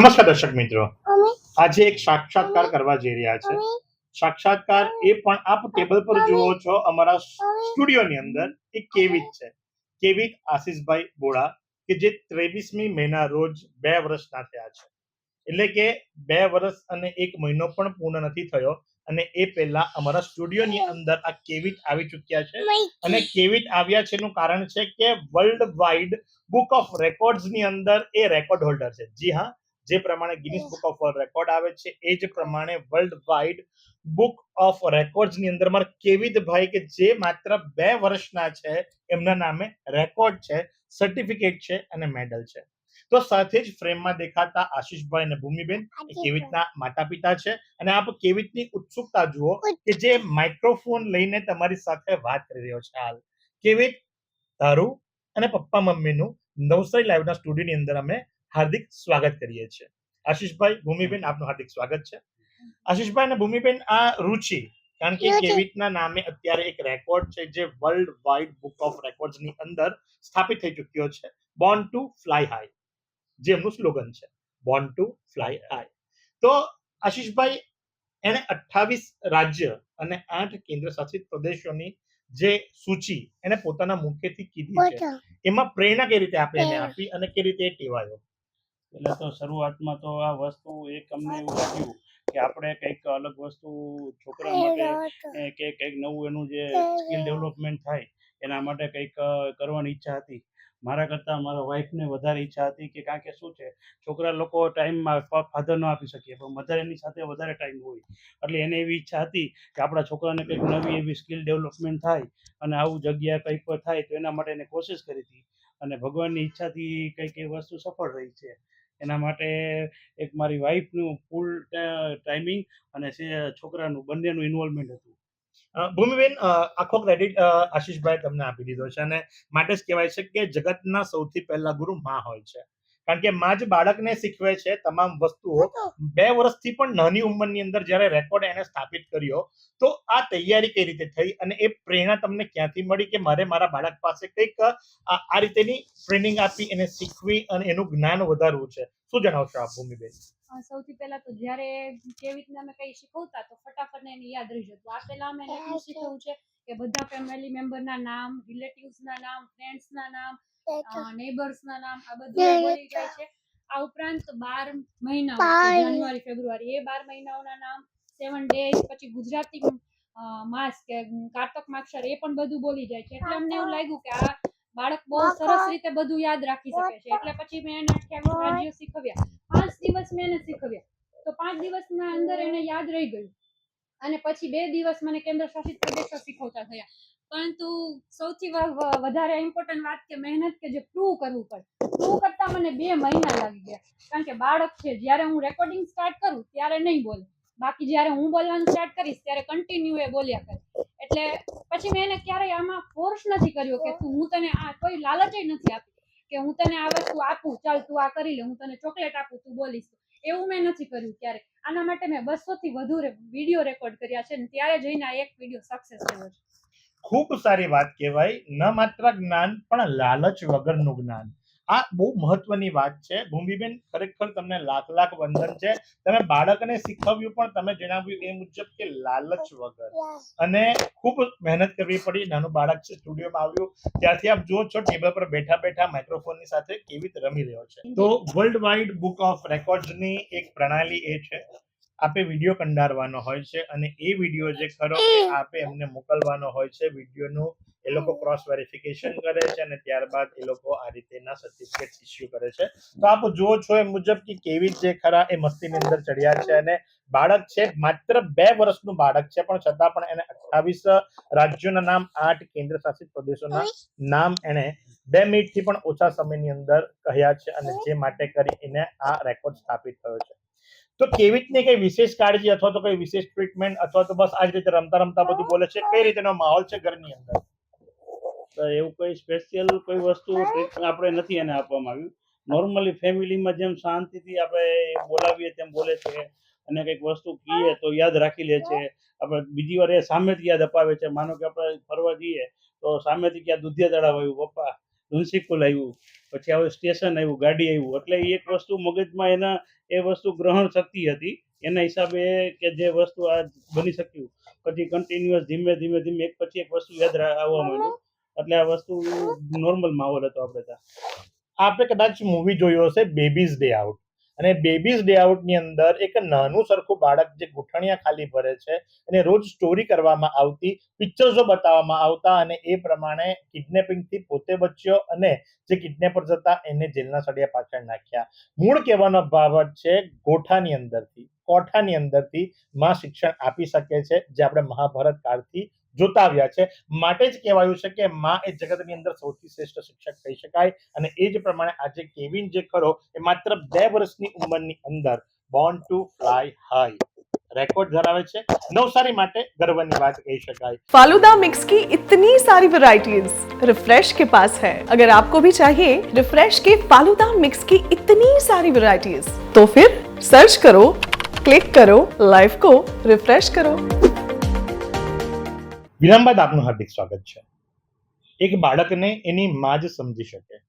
નમસ્કાર દર્શક મિત્રો. આજે એક સાક્ષાત્કાર કરવા જઈ રહ્યા છે. સાક્ષાત્કાર એ પણ આપ ટેબલ પર જુઓ છો અમારા સ્ટુડિયોની અંદર એક કેવિત છે. કેવિત આશીષભાઈ બોડા કે જે ત્રેવીસમી મહિના રોજ બે વર્ષના થયા છે. એટલે કે બે વર્ષ અને એક મહિનો પણ પૂર્ણ નથી થયો અને એ પહેલા અમારા સ્ટુડિયોની અંદર આ કેવિત આવી ચૂક્યા છે અને કેવિટ આવ્યા છે એનું કારણ છે કે વર્લ્ડ વાઇડ બુક ઓફ રેકોર્ડ્સની અંદર એ રેકોર્ડ હોલ્ડર છે. જી હા. જે પ્રમાણે Guinness book of world record આવે છે એ જ પ્રમાણે વર્લ્ડ વાઇડ બુક ઓફ રેકોર્ડની અંદર મારા કેવિતભાઈ કે જે માત્ર બે વર્ષના છે એમના નામે રેકોર્ડ છે સર્ટિફિકેટ છે અને મેડલ છે. તો સાથે જ ફ્રેમમાં દેખાતા આશીષભાઈ અને ભૂમિબેન કેવી કેવિતના માતા પિતા છે અને આપ કેવિતની ઉત્સુકતા જુઓ કે જે માઇક્રોફોન લઈને તમારી સાથે વાત કરી રહ્યો છે હાલ. કેવિત તારું અને પપ્પા મમ્મીનું નવસારી લાઈવના સ્ટુડિયોની અંદર અમે હાર્દિક સ્વાગત કરીએ છીએ. આશીષભાઈ ભૂમિબેન આપનું હાર્દિક સ્વાગત છે. આશીષભાઈ અને ભૂમિબેન આ રુચિ કારણ કે કેવિટના નામે અત્યારે એક રેકોર્ડ છે જે વર્લ્ડ વાઇડ બુક ઓફ રેકોર્ડ્સની અંદર સ્થાપિત થઈ ચૂક્યો છે. બોર્ન ટુ ફ્લાય હાઈ જે એમનું સ્લોગન છે. બોર્ન ટુ ફ્લાય હાઈ તો આશીષભાઈ એણે અઠ્ઠાવીસ રાજ્ય અને આઠ કેન્દ્ર શાસિત પ્રદેશોની જે સૂચિ એને પોતાના મુખેથી કીધી છે. એમાં પ્રેરણા કઈ રીતે આપણે એને આપી અને કઈ રીતે ટેવાયો? એટલે તો શરૂઆતમાં તો આ વસ્તુ એક અમને એવું લાગ્યું કે આપણે કંઈક અલગ વસ્તુ છોકરા માટે કે કંઈક નવું એનું જે સ્કિલ ડેવલપમેન્ટ થાય એના માટે કંઈક કરવાની ઈચ્છા હતી. મારા કરતાં મારા વાઈફને વધારે ઈચ્છા હતી કે કારણ કે શું છે છોકરા લોકો ટાઈમમાં ફાધર ન આપી શકીએ પણ મધર એની સાથે વધારે ટાઈમ હોય. એટલે એને એવી ઈચ્છા હતી કે આપણા છોકરાને કંઈક નવી એવી સ્કિલ ડેવલપમેન્ટ થાય અને આવું જગ્યા કંઈક પર થાય તો એના માટે એને કોશિશ કરી હતી. અને ભગવાનની ઈચ્છાથી કંઈક એ વસ્તુ સફળ રહી છે. એના માટે એક મારી વાઈફનું ફૂલ ટાઈમિંગ અને છોકરાનું, બંનેનું ઇન્વોલ્વમેન્ટ હતું. ભૂમિબેન આખો ક્રેડિટ આશીષભાઈ તમને આપી દીધો છે અને માટે જ કહેવાય છે કે જગતના સૌથી પહેલા ગુરુ માં હોય છે. કારણ કે માં જ બાળકને શીખવે છે તમામ વસ્તુઓ. બે વર્ષથી પણ નાની ઉંમરની અંદર જ્યારે રેકોર્ડ એને સ્થાપિત કર્યો તો આ તૈયારી કઈ રીતે થઈ અને એ પ્રેરણા તમને ક્યાંથી મળી કે મારે મારા બાળક પાસે કંઈક આ રીતેની ટ્રેનિંગ આપી એને શીખવી અને એનું જ્ઞાન વધારવું છે. શું જણાવશો આપ ભૂમિબેન? સૌથી પહેલા તો જ્યારે કેવી રીતના અમે કઈ શીખવતા તો ફટાફટ એને યાદ રહી જતું. આ પહેલા અમે એને શીખવ્યું છે કે બધા ફેમિલી મેમ્બરના નામ રિલેટિવ્સના નામ ફ્રેન્ડ્સના નામ નેબર્સના નામ આ બધું બોલી જાય છે. આ ઉપરાંત બાર મહિના જાન્યુઆરી ફેબ્રુઆરી એ બાર મહિનાઓના નામ સેવન ડેઝ પછી ગુજરાતી માસ કે કારતક માક્ષર એ પણ બધું બોલી જાય છે. એટલે અમને એવું લાગ્યું કે આ બાળક બહુ સરસ રીતે બધું યાદ રાખી શકે છે. એટલે પછી મેં એને અઠ્યાવીસ શીખવ્યા. પાંચ દિવસ મેં એને શીખવ્યા. તો પાંચ દિવસના અંદર એને યાદ રહી ગયું. અને પછી બે દિવસ મને કેન્દ્ર શાસિત પ્રદેશો શીખવતા થયા. પરંતુ સૌથી વધારે ઇમ્પોર્ટન્ટ વાત કે મહેનત કે જે પ્રૂવ કરવું પડે. પ્રૂવ કરતા મને બે મહિના લાગી ગયા. કારણ કે બાળક છે, જ્યારે હું રેકોર્ડિંગ સ્ટાર્ટ કરું, ત્યારે નહીં બોલે. બાકી જ્યારે હું બોલવાનું સ્ટાર્ટ કરીશ, ત્યારે કન્ટિન્યુ એ બોલ્યા કરે. એટલે પછી મેં એને ક્યારેય આમાં ફોર્સ નથી કર્યો કે તું, હું તને આ કોઈ લાલચ નથી આપી કે હું તને આ વસ્તુ આપું, ચાલ તું આ કરી લે, હું તને ચોકલેટ આપું, તું બોલીશ. એવું મેં નથી કર્યું ક્યારે આના માટે મેં બસો થી વધુ વીડિયો રેકોર્ડ કર્યા છે અને ત્યારે જઈને આ એક વીડિયો સક્સેસ થયો છે. ખૂબ સારી વાત કહેવાય. ન માત્ર જ્ઞાન, પણ લાલચ વગરનું જ્ઞાન. આ બહુ મહત્વની વાત છે. ભૂમિબેન, ખરેખર તમને લાખ લાખ વંદન છે. તમે બાળકને શીખવ્યું પણ તમે જણાવ્યું એ મુજબ કે લાલચ વગર. અને ખૂબ મહેનત કરવી પડી. નાનું બાળક છે, સ્ટુડિયોમાં આવ્યું. ત્યારથી આપ જુઓ છો, ટેબલ પર બેઠા બેઠા માઇક્રોફોનની સાથે કેવી રીતે રમી રહ્યો છે. તો વર્લ્ડ વાઇડ બુક ઓફ રેકોર્ડ્સની એક પ્રણાલી એ છે. આપે વીડિયો કંડારવાનો હોય છે અને એ વીડિયો જે ખરો આપે એમને મોકલવાનો હોય છે. વિડીયોનું એ લોકો ક્રોસ વેરિફિકેશન કરે છે અને ત્યારબાદ એ લોકો આ રીતેના સર્ટિફિકેટ ઇસ્યુ કરે છે. તો આપ જુઓ છો એ મુજબ કે કેવી જે ખરા એ મસ્તીની અંદર ચડ્યા છે અને બાળક છે, માત્ર બે વર્ષનું બાળક છે, પણ છતાં પણ એને અઠ્ઠાવીસ રાજ્યોના નામ, આઠ કેન્દ્ર શાસિત પ્રદેશોના નામ એને બે મિનિટથી પણ ઓછા સમયની અંદર કહ્યા છે અને જે માટે કરી એને આ રેકોર્ડ સ્થાપિત થયો છે. તો કેવી રીતની કઈ વિશેષ કાળજી અથવા તો કઈ વિશેષ ટ્રીટમેન્ટ અથવા તો બસ આ જ રીતે રમતા રમતા બધું બોલે છે? કઈ રીતેનો માહોલ છે ઘરની અંદર? તો એવું કોઈ સ્પેશિયલ કોઈ વસ્તુ આપણે નથી એને આપવામાં આવ્યું. નોર્મલી ફેમિલીમાં જેમ શાંતિથી આપણે બોલાવીએ તેમ બોલે છે અને કંઈક વસ્તુ કહીએ તો યાદ રાખી લે છે. આપણે બીજી વાર એ સામેથી યાદ અપાવે છે. માનો કે આપણે ફરવા જઈએ તો સામેથી ક્યાં દુધિયા તળાવ આવ્યું, પપ્પા મ્યુનિસિપલ આવ્યું. પછી હવે સ્ટેશન આવ્યું, ગાડી આવ્યું. એટલે એ એક વસ્તુ મગજમાં એના, એ વસ્તુ ગ્રહણ શક્તિ હતી. એના હિસાબે કે જે વસ્તુ આ બની શક્યું. પછી કન્ટિન્યુઅસ ધીમે ધીમે ધીમે એક પછી એક વસ્તુ યાદ આવવા માંડ્યું. એટલે આ વસ્તુ નોર્મલ માહોલ હતો આપણે ત્યાં. આપણે કદાચ મૂવી જોયો હશે બેબીઝ ડે આઉટ અને બેબીઝ ડે આઉટની અંદર એક નાનું સરખું બાળક જે ગુઠણિયા ખાલી ભરે છે અને રોજ સ્ટોરી કરવામાં આવતી પિક્ચર્સો બતાવવામાં આવતા અને એ પ્રમાણે કિડનેપિંગથી પોતે બચ્યો અને જે કિડનેપર હતા એને જેલના સળિયા પાછળ નાખ્યા. મૂળ કહેવાનો બાબત છે ગોઠાની અંદરથી, કોઠાની અંદરથી માં શિક્ષણ આપી શકે છે જે આપણે મહાભારત કાળથી જોતા આવ્યા છે માટે જ કહેવાયું છે કે માં એ જગતની અંદર સૌથી શ્રેષ્ઠ શિક્ષક કહી શકાય અને એ જ પ્રમાણે આજે કેવિન જે ખરો એ માત્ર બે વર્ષની ઉંમરની અંદર born to fly high record ધરાવે છે નવસારી માટે ગર્વની વાત કહી શકાય फालूदा मिक्स की इतनी सारी वैरायटीज रिफ्रेश के पास है अगर आपको भी चाहिए रिफ्रेश के फालूदा मिक्स की इतनी सारी वैरायटीज तो फिर सर्च करो क्लिक करो लाइफ को रिफ्रेश करो વિરામ બાદ આપનું હાર્દિક સ્વાગત છે. એક બાળકને એની મા જ સમજી શકે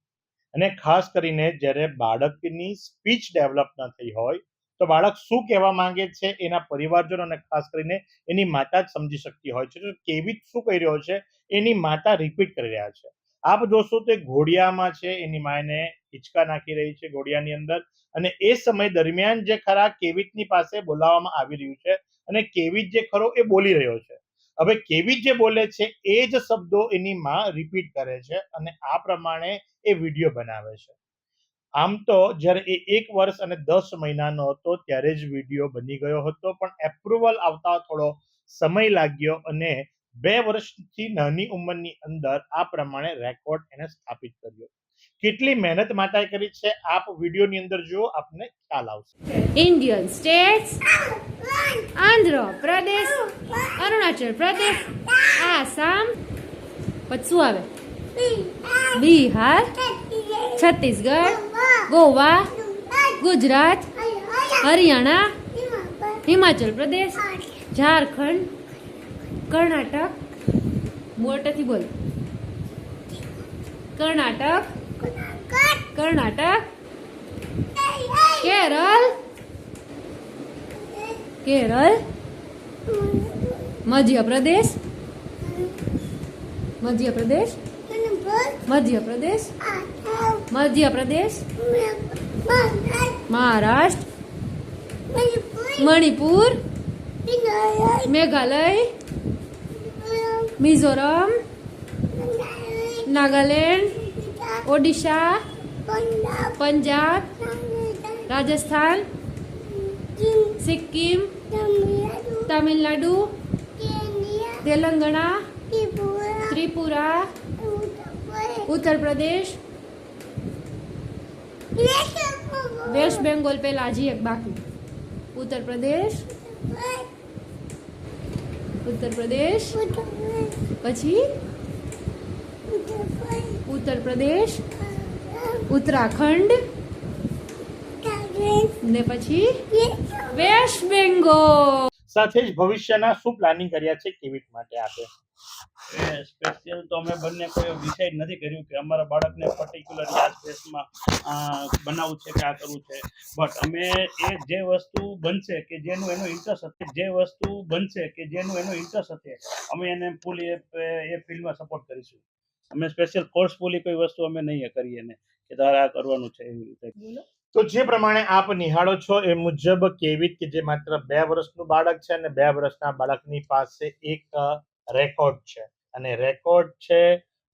અને ખાસ કરીને જ્યારે બાળકની સ્પીચ ડેવલપ ન થઈ હોય તો બાળક શું કહેવા માંગે છે એના પરિવારજનો અને ખાસ કરીને એની માતા જ સમજી શકતી હોય છે. તો કેવી શું કહી રહ્યો છે એની માતા રિપીટ કરી રહ્યા છે. આપ જોશો તે ઘોડિયામાં છે એની માને હિંચકા નાખી રહી છે ઘોડિયાની અંદર અને એ સમય દરમિયાન જે ખરા કેવિતની પાસે બોલાવવામાં આવી રહ્યું છે અને કેવિત જે ખરો એ બોલી રહ્યો છે. હવે કેવી જે બોલે છે એ જ શબ્દો એની માં રિપીટ કરે છે અને આ પ્રમાણે એ વીડિયો બનાવે છે. આમ તો જ્યારે એ એક વર્ષ અને દસ મહિનાનો હતો ત્યારે જ વીડિયો બની ગયો હતો પણ એપ્રુવલ આવતા થોડો સમય લાગ્યો અને બે વર્ષથી નાની ઉંમરની અંદર આ પ્રમાણે રેકોર્ડ એને સ્થાપિત કર્યો. કેટલી મહેનત માતાએ કરી છે આપ વિડીયોની અંદર જુઓ આપને ખ્યાલ આવશે ઇન્ડિયન સ્ટેટ્સ આંધ્ર પ્રદેશ અરુણાચલ પ્રદેશ આસામ પછી શું આવે? બિહાર છત્તીસગઢ ગોવા ગુજરાત હરિયાણા હિમાચલ પ્રદેશ ઝારખંડ કર્ણાટક મોટેથી બોલ. કર્ણાટક કર્ણાટક કેરળ? કેરળ? મધ્યપ્રદેશ? મધ્યપ્રદેશ? મધ્યપ્રદેશ? મધ્યપ્રદેશ? મહારાષ્ટ્ર? મણિપુર? મેઘાલય? મિઝોરમ? નાગાલેન્ડ? ઓડિશા? પંજાબ? રાજસ્થાન, સિક્કિમ, તમિલનાડુ, તેલંગણા, ત્રિપુરા ઉત્તર પ્રદેશ વેસ્ટ બેંગોલ પહેલા હજી એક બાકી. ઉત્તર પ્રદેશ ઉત્તર પ્રદેશ પછી ઉત્તર પ્રદેશ ઉત્તરાખંડ ને પછી? વેસ્ટ બેંગોલ સાથે જ ભવિષ્યના શું પ્લાનિંગ કર્યા છે કેવિટ માટે આપે? એ સ્પેશિયલ તો અમે બંને કોઈ ડિસાઈડ નથી કર્યું કે અમારા બાળકને પર્ટિક્યુલર આ સ્પેસમાં બનાવવું છે કે આ કરવું છે. બટ અમે એ જે વસ્તુ બનશે કે જેનું એનો ઇન્ટરેસ્ટ હશે જે વસ્તુ બનશે કે જેનું એનો ઇન્ટરેસ્ટ હશે અમે એને ફૂલી એ ફિલ્ડમાં સપોર્ટ કરીશું. અમે સ્પેશિયલ ફોર્સફુલી કોઈ વસ્તુ અમે નહીં કરીએ એને કે તારે આ કરવાનું છે એવી રીતે. તો જે પ્રમાણે આપ નિહાળો છો એ મુજબ કેવી કે જે માત્ર બે વર્ષનું બાળક છે અને બે વર્ષના બાળકની પાસે એક રેકોર્ડ છે. અને રેકોર્ડ છે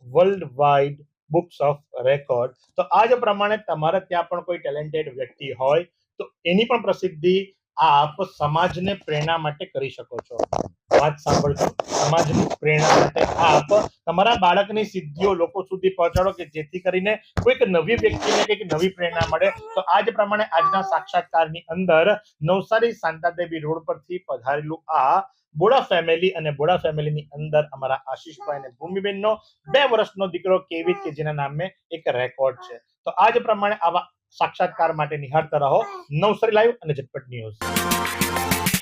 world wide books of record તો આ જ પ્રમાણે તમારે ત્યાં પણ કોઈ ટેલેન્ટેડ વ્યક્તિ હોય તો એની પણ પ્રસિદ્ધિ આપ સમાજને પ્રેરણા માટે કરી શકો છો. વાત સાંભળજો. સમાજની પ્રેરણા માટે આપ તમારા બાળકની સિદ્ધિઓ લોકો સુધી પહોંચાડો કે જેથી કરીને કોઈક નવી વ્યક્તિને કંઈક નવી પ્રેરણા મળે. તો આ જ પ્રમાણે આજના સાક્ષાત્કારની અંદર નવસારી શાંતાદેવી રોડ પરથી પધારેલું આ બોડા ફેમિલી અને બોડા ફેમિલીની અંદર અમારા આશીષભાઈ અને ભૂમિબેનનો બે વર્ષનો દીકરો કેવી કે જેના નામે એક રેકોર્ડ છે. તો આ જ પ્રમાણે આવા સાક્ષાત્કાર માટે નિહાળતા રહો. નવસારી લાઈવ અને ઝટપટ ન્યૂઝ